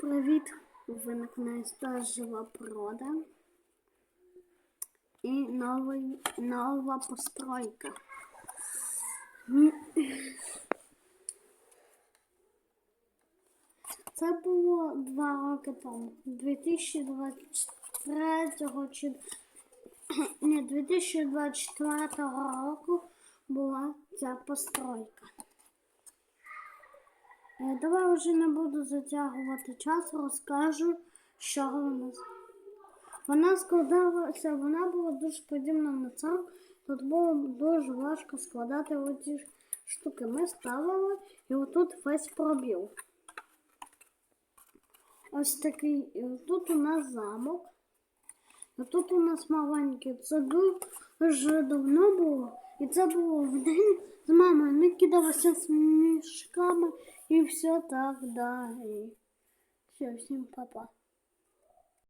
привіт! Виникне та жива природа. І новий, нова постройка. Це було два роки тому. 2023 чи ні, 2024 року була ця постройка. Е, Давай вже не буду затягувати час, розкажу, що вона. з- Вона складалася, вона була дуже подібна на царку. Тут було дуже важко складати оці штуки. Ми ставили і отут весь пробіл. Ось такий. І тут у нас замок. А тут у нас маленький. Це дуже давно було. І це було в день з мамою. Ми кидалися з мішками и все так далее. Все, всем па-па.